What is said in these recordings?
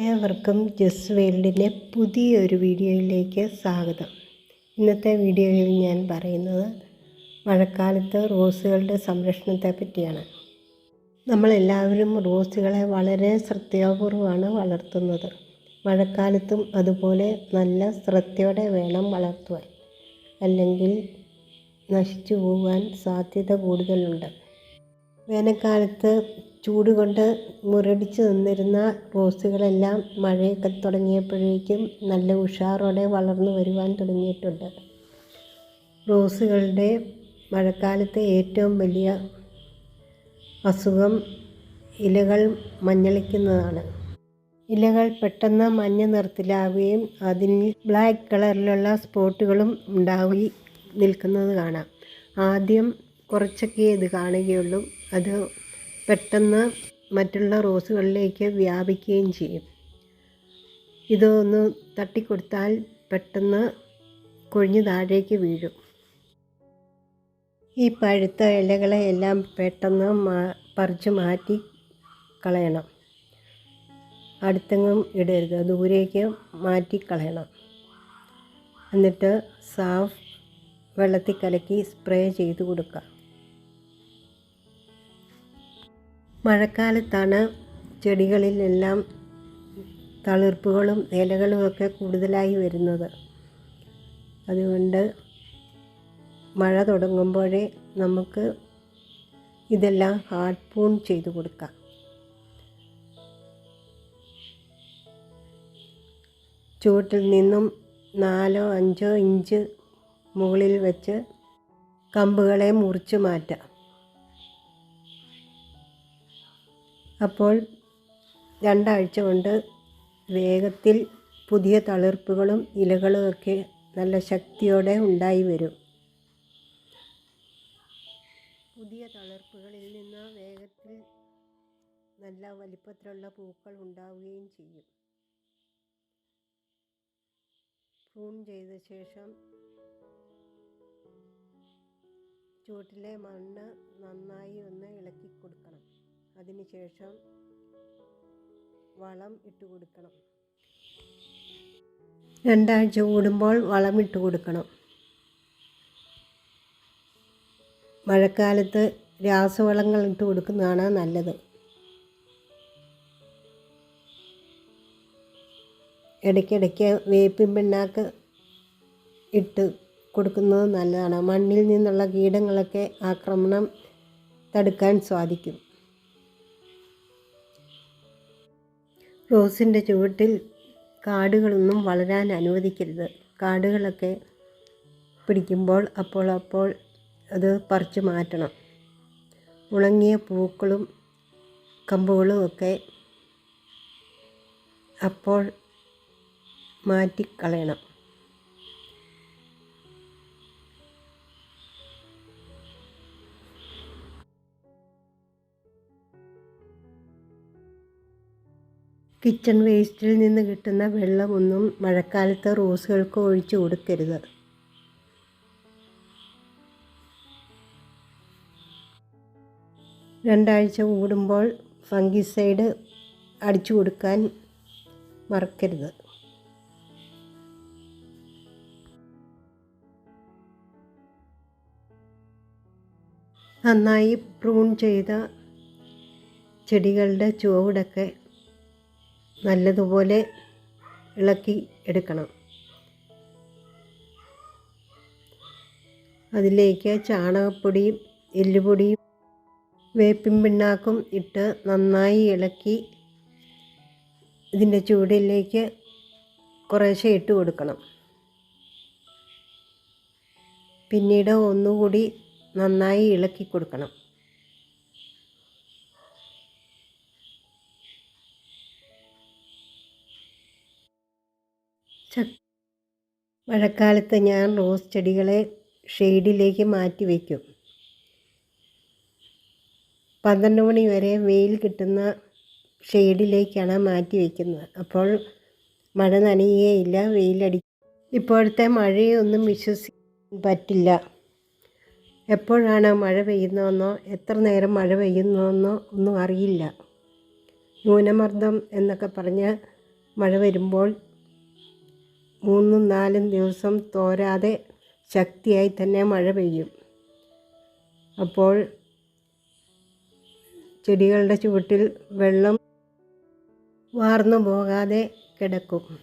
ഏവർക്കും ജസ് വേൾഡിന്റെ പുതിയൊരു വീഡിയോയിലേക്ക് സ്വാഗതം. ഇന്നത്തെ വീഡിയോയിൽ ഞാൻ പറയുന്നത് മഴക്കാലത്ത് റോസുകളുടെ സംരക്ഷണത്തെ പറ്റിയാണ്. നമ്മളെല്ലാവരും റോസുകളെ വളരെ ശ്രദ്ധയാപൂർവമാണ് വളർത്തുന്നത്. മഴക്കാലത്തും അതുപോലെ നല്ല ശ്രദ്ധയോടെ വേണം വളർത്തുവാൻ. അല്ലെങ്കിൽ നശിച്ചു പോകാൻ സാധ്യത കൂടുതലുണ്ട്. വേനൽക്കാലത്ത് ചൂട് കൊണ്ട് മുരടിച്ച് നിന്നിരുന്ന റോസുകളെല്ലാം മഴയൊക്കെ തുടങ്ങിയപ്പോഴേക്കും നല്ല ഉഷാറോടെ വളർന്നു വരുവാൻ തുടങ്ങിയിട്ടുണ്ട്. റോസുകളുടെ മഴക്കാലത്തെ ഏറ്റവും വലിയ അസുഖം ഇലകൾ മഞ്ഞളിക്കുന്നതാണ്. ഇലകൾ പെട്ടെന്ന് മഞ്ഞ നിറത്തിലാവുകയും അതിൽ ബ്ലാക്ക് കളറിലുള്ള സ്പോട്ടുകളും ഉണ്ടാവുകയും നിൽക്കുന്നത് കാണാം. ആദ്യം കുറച്ചൊക്കെ ഇത് കാണുകയുള്ളൂ. അത് പെട്ടെന്ന് മറ്റുള്ള റോസുകളിലേക്ക് വ്യാപിക്കുകയും ചെയ്യും. ഇതൊന്ന് തട്ടിക്കൊടുത്താൽ പെട്ടെന്ന് കൊഴിഞ്ഞ് താഴേക്ക് വീഴും. ഈ പഴുത്ത ഇലകളെ എല്ലാം പെട്ടെന്ന് മാ പറിച്ച് മാറ്റി കളയണം. അടുത്തെങ്ങും ഇടരുത്. ദൂരേക്ക് മാറ്റി കളയണം. എന്നിട്ട് സാഫ് വെള്ളത്തിൽ കലക്കി സ്പ്രേ ചെയ്ത് കൊടുക്കുക. മഴക്കാലത്താണ് ചെടികളിലെല്ലാം തളിർപ്പുകളും ഇലകളുമൊക്കെ കൂടുതലായി വരുന്നത്. അതുകൊണ്ട് മഴ തുടങ്ങുമ്പോഴേ നമുക്ക് ഇതെല്ലാം ഹാർഡ് പൂൺ ചെയ്തു കൊടുക്കാം. ചുവട്ടിൽ നിന്നും നാലോ അഞ്ചോ ഇഞ്ച് മുകളിൽ വെച്ച് കമ്പുകളെ മുറിച്ച് മാറ്റാം. അപ്പോൾ രണ്ടാഴ്ച കൊണ്ട് വേഗത്തിൽ പുതിയ തളിർപ്പുകളും ഇലകളുമൊക്കെ നല്ല ശക്തിയോടെ ഉണ്ടായി വരും. പുതിയ തളിർപ്പുകളിൽ നിന്ന് വേഗത്തിൽ നല്ല വലിപ്പത്തിലുള്ള പൂക്കൾ ഉണ്ടാവുകയും ചെയ്യും. പ്രൂൺ ചെയ്ത ശേഷം ചുവട്ടിലെ മണ്ണ് നന്നായി ഒന്ന് ഇളക്കി കൊടുക്കണം. അതിനുശേഷം വളം ഇട്ട് കൊടുക്കണം. രണ്ടാഴ്ച കൂടുമ്പോൾ വളം ഇട്ട് കൊടുക്കണം. മഴക്കാലത്ത് രാസവളങ്ങൾ ഇട്ട് കൊടുക്കുന്നതാണ് നല്ലത്. ഇടയ്ക്കിടയ്ക്ക് വേപ്പിൻ പിണ്ണാക്ക് ഇട്ട് കൊടുക്കുന്നത് നല്ലതാണ്. മണ്ണിൽ നിന്നുള്ള കീടങ്ങളൊക്കെ ആക്രമണം തടുക്കാൻ സാധിക്കും. റോസിന്റെ ചുവട്ടിൽ കാടുകളൊന്നും വളരാൻ അനുവദിക്കരുത്. കാടുകളൊക്കെ പിടിക്കുമ്പോൾ അപ്പോൾ അപ്പോൾ അത് പറിച്ചു മാറ്റണം. ഉണങ്ങിയ പൂക്കളും കമ്പുകളും ഒക്കെ അപ്പോൾ മാറ്റിക്കളയണം. കിച്ചൺ വേസ്റ്റിൽ നിന്ന് കിട്ടുന്ന വെള്ളമൊന്നും മഴക്കാലത്ത് റോസുകൾക്ക് ഒഴിച്ചു കൊടുക്കരുത്. രണ്ടാഴ്ച കൂടുമ്പോൾ ഫംഗിസൈഡ് അടിച്ചു കൊടുക്കാൻ മറക്കരുത്. നന്നായി പ്രൂൺ ചെയ്ത ചെടികളുടെ ചുവടൊക്കെ നല്ലതുപോലെ ഇളക്കി എടുക്കണം. അതിലേക്ക് ചാണകപ്പൊടിയും എല്ലുപൊടിയും വേപ്പിൻ പിണ്ണാക്കും ഇട്ട് നന്നായി ഇളക്കി ഇതിന്റെ ചൂടിലേക്ക് കുറേശ്ശെ ഇട്ട് കൊടുക്കണം. പിന്നീട് ഒന്നുകൂടി നന്നായി ഇളക്കി കൊടുക്കണം. മഴക്കാലത്ത് ഞാൻ റോസ് ചെടികളെ ഷെയ്ഡിലേക്ക് മാറ്റി വയ്ക്കും. പന്ത്രണ്ട് മണി വരെ വെയിൽ കിട്ടുന്ന ഷെയ്ഡിലേക്കാണ് മാറ്റി വയ്ക്കുന്നത്. അപ്പോൾ മഴ നനയുകയില്ല വെയിലടി ഇപ്പോഴത്തെ മഴയൊന്നും വിശ്വസിക്കാൻ പറ്റില്ല. എപ്പോഴാണ് മഴ പെയ്യുന്നതെന്നോ എത്ര നേരം മഴ പെയ്യുന്നതെന്നോ ഒന്നും അറിയില്ല. ന്യൂനമർദ്ദം എന്നൊക്കെ പറഞ്ഞ് മഴ വരുമ്പോൾ മൂന്നും നാലും ദിവസം തോരാതെ ശക്തിയായി തന്നെ മഴ പെയ്യും. അപ്പോൾ ചെടികളുടെ ചുവട്ടിൽ വെള്ളം വാർന്നു പോകാതെ കിടക്കും.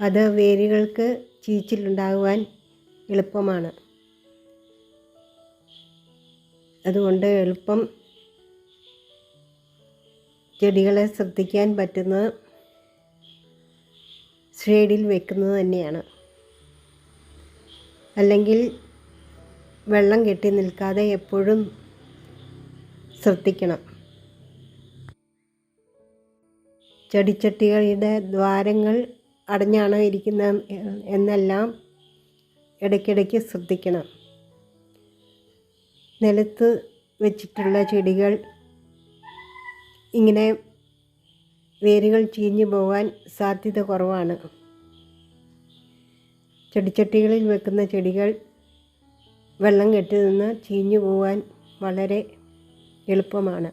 അത് വേരുകൾക്ക് ചീച്ചിലുണ്ടാകുവാൻ എളുപ്പമാണ്. അതുകൊണ്ട് എളുപ്പം ചെടികളെ ശ്രദ്ധിക്കാൻ പറ്റുന്നത് ഷേഡിൽ വെക്കുന്നത് തന്നെയാണ്. അല്ലെങ്കിൽ വെള്ളം കെട്ടി നിൽക്കാതെ എപ്പോഴും ശ്രദ്ധിക്കണം. ചെടിച്ചട്ടികളുടെ ദ്വാരങ്ങൾ അടഞ്ഞാണോ ഇരിക്കുന്ന എന്നെല്ലാം ഇടയ്ക്കിടയ്ക്ക് ശ്രദ്ധിക്കണം. നിലത്ത് വെച്ചിട്ടുള്ള ചെടികൾ ഇങ്ങനെ വേരുകൾ ചീഞ്ഞു പോകാൻ സാധ്യത കുറവാണ്. ചെടിച്ചട്ടികളിൽ വെക്കുന്ന ചെടികൾ വെള്ളം കെട്ടി നിന്ന് ചീഞ്ഞു പോകാൻ വളരെ എളുപ്പമാണ്.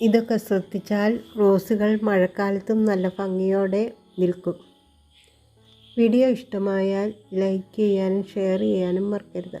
ഇതൊക്കെ ശ്രദ്ധിച്ചാൽ റോസുകൾ മഴക്കാലത്തും നല്ല ഭംഗിയോടെ നിൽക്കും. വീഡിയോ ഇഷ്ടമായാൽ ലൈക്ക് ചെയ്യാനും ഷെയർ ചെയ്യാനും മറക്കരുത്.